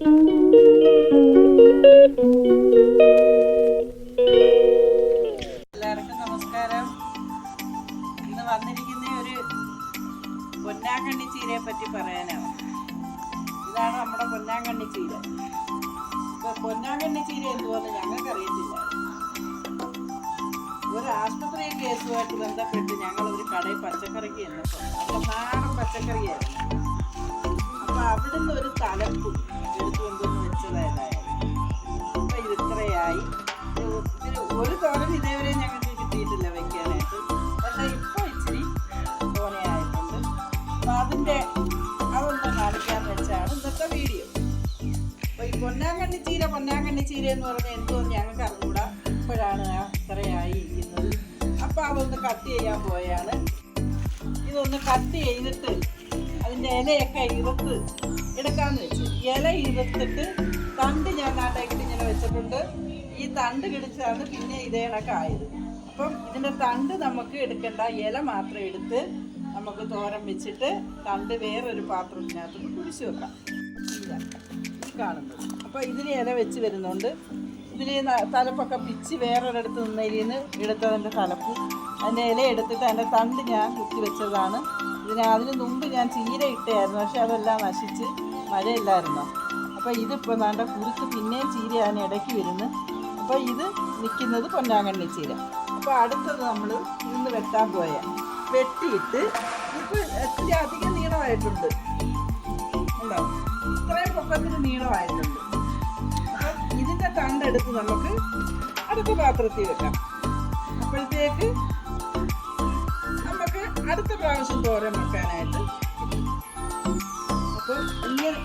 എല്ലാവർക്കും നമസ്കാരം. ഇന്ന് വന്നിരിക്കുന്ന ഒരു പൊന്നാങ്കണ്ണി ചീരയെ പറ്റി പറയാനാണ്. ഇതാണ് നമ്മുടെ പൊന്നാങ്കണ്ണി ചീര. ഇപ്പൊ പൊന്നാങ്കണ്ണി ചീര എന്തുവെന്ന് ഞങ്ങൾക്ക് അറിയത്തില്ല ഒരു ആശുപത്രി കേസുമായിട്ട് ബന്ധപ്പെട്ട് ഞങ്ങൾ ഒരു കടയിൽ പച്ചക്കറിക്ക് ചെന്നപ്പോൾ അപ്പൊ നാടൻ പച്ചക്കറിയായിരുന്നു. അപ്പൊ അവിടുന്ന് ഒരു തലപ്പ് ഒരു പക്ഷെ ഇച്ചിരി അതൊന്ന് വെച്ചാണ് വീഡിയോ. പൊന്നാങ്കണ്ണി ചീര പൊന്നാങ്കണ്ണി ചീര എന്ന് പറഞ്ഞാൽ എന്തോന്ന് ഞങ്ങൾക്ക് അറിഞ്ഞൂടാ. ഇപ്പോഴാണ് ഇത്രയായി ഇരിക്കുന്നത്. അതൊന്ന് കട്ട് ചെയ്യാൻ പോയാണ്. ഇതൊന്ന് കട്ട് ചെയ്തിട്ട് അതിന്റെ ഇലയൊക്കെ ഇറുത്ത് എടുക്കാന്ന് വെച്ചു. ഇല ഇരുത്തിട്ട് തണ്ട് ഞാൻ നാട്ടേക്കിട്ട് ഇങ്ങനെ വെച്ചിട്ടുണ്ട്. ഈ തണ്ട് കിടിച്ചാണ് പിന്നെ ഇതേ കണക്ക് ആയത്. അപ്പം ഇതിന്റെ തണ്ട് നമുക്ക് എടുക്കേണ്ട ഇല മാത്രം എടുത്ത് നമുക്ക് തോരൻ വെച്ചിട്ട് തണ്ട് വേറൊരു പാത്രത്തിനകത്ത് കുടിച്ചു വെക്കാം. കാണുന്നത്. അപ്പോൾ ഇതിന് ഇല വെച്ച് വരുന്നുണ്ട്. ഇതിന് തലപ്പൊക്കെ പിച്ച് വേറൊരിടത്ത് നിന്നതിന് എടുത്തതിന്റെ തലപ്പ്. അതിന്റെ ഇല എടുത്തിട്ട് അതിന്റെ തണ്ട് ഞാൻ കുത്തി വെച്ചതാണ്. ഇതിന് അതിന് മുമ്പ് ഞാൻ ചീര ഇട്ടായിരുന്നു പക്ഷെ അതെല്ലാം നശിച്ച്. മഴയില്ലായിരുന്നു. അപ്പോൾ ഇതിപ്പോൾ നാണ്ട കുരുത്ത് പിന്നെയും ചീരയാണ് ഇടയ്ക്ക് വരുന്നത് അപ്പോൾ ഇത് നിൽക്കുന്നത് പൊന്നാങ്കണ്ണി ചീര. അപ്പോൾ അടുത്തത് നമ്മൾ ഇന്ന് വെട്ടാൻ പോയ. വെട്ടിയിട്ട് ഇപ്പോൾ ഇത്തിരി അധികം നീളമായിട്ടുണ്ട്. ഉണ്ടോ? ഇത്രയും പൊക്കത്തിന് നീളമായിട്ടുണ്ട്. അപ്പം ഇതിന്റെ തണ്ടെടുത്ത് നമുക്ക് അടുത്ത പാത്രത്തിൽ വെക്കാം. അപ്പോഴത്തേക്ക് നമുക്ക് അടുത്ത പ്രാവശ്യം തോരൻ വെക്കാനായിട്ട്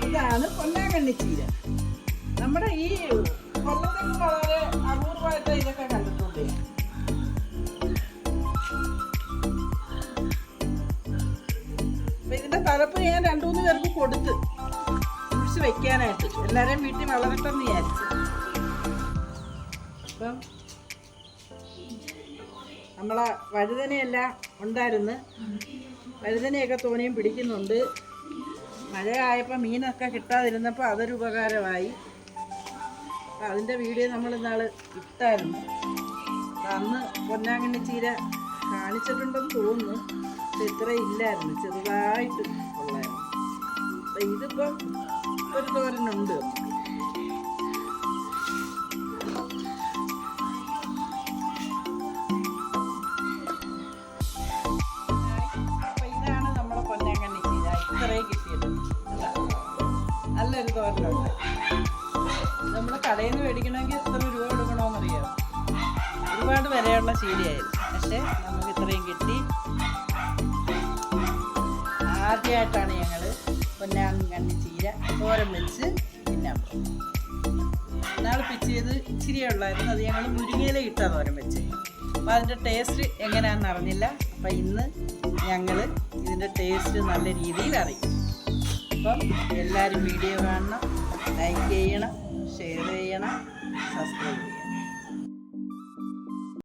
ഇതാണ് പൊന്നാങ്കണ്ണി ചീര. നമ്മുടെ ഈ കൊല്ലത്തിൽ വളരെ അപൂർവമായിട്ട് ഇതൊക്കെ കണ്ടിട്ടുണ്ട്. ഇതിന്റെ തലപ്പ് ഞാൻ രണ്ടു മൂന്ന് പേർക്ക് കൊടുത്ത് കുഴിച്ച് വെക്കാനായിട്ട്. എല്ലാരെയും വീട്ടിൽ വളരട്ടെന്ന് വിചാരിച്ചു. അപ്പം നമ്മളെ വഴുതനയെല്ലാം ഉണ്ടായിരുന്നു. വഴുതനയൊക്കെ തോനെയും പിടിക്കുന്നുണ്ട്. മഴ ആയപ്പോൾ മീനൊക്കെ കിട്ടാതിരുന്നപ്പോൾ അതൊരു ഉപകാരമായി. അപ്പം അതിന്റെ വീഡിയോ നമ്മൾ ഇന്നാൾ ഇട്ടായിരുന്നു അന്ന് പൊന്നാങ്കണ്ണി ചീര കാണിച്ചിട്ടുണ്ടെന്ന് തോന്നുന്നു. പക്ഷെ ഇത്ര ഇല്ലായിരുന്നു. ചെറുതായിട്ട് ഉള്ളായിരുന്നു. അപ്പം ഇതിപ്പം ഒരു തോരനുണ്ട്. ഇതാണ് നമ്മുടെ പൊന്നാങ്കണ്ണി ചീര. ഇത്രയും കിട്ടിയത്. തോരനുണ്ട് നമ്മൾ കടയിൽ നിന്ന് മേടിക്കണമെങ്കിൽ എത്ര രൂപ കൊടുക്കണമെന്നറിയാം ഒരുപാട് വിലയുള്ള ചീരയായിരുന്നു പക്ഷേ നമുക്ക് ഇത്രയും കിട്ടി. ആദ്യമായിട്ടാണ് ഞങ്ങൾ പൊന്നാങ്കണ്ണി ചീര തോരൻ വെച്ച് തിന്നാൻ പോകുന്നത്. നാളെ പിച്ചിയത് ഇച്ചിരി ഉള്ളായിരുന്നു. അത് ഞങ്ങൾ മുരിങ്ങയില ഇട്ടാ തോരൻ വെച്ച്. അപ്പോൾ അതിന്റെ ടേസ്റ്റ് എങ്ങനെയാണെന്ന് അറിഞ്ഞില്ല. അപ്പോൾ ഇന്ന് ഞങ്ങൾ ഇതിന്റെ ടേസ്റ്റ് നല്ല രീതിയിൽ അറിയും അപ്പം എല്ലാവരും വീഡിയോ കാണണം ലൈക്ക് ചെയ്യണം ഷെയർ ചെയ്യണം സബ്സ്ക്രൈബ് ചെയ്യണം.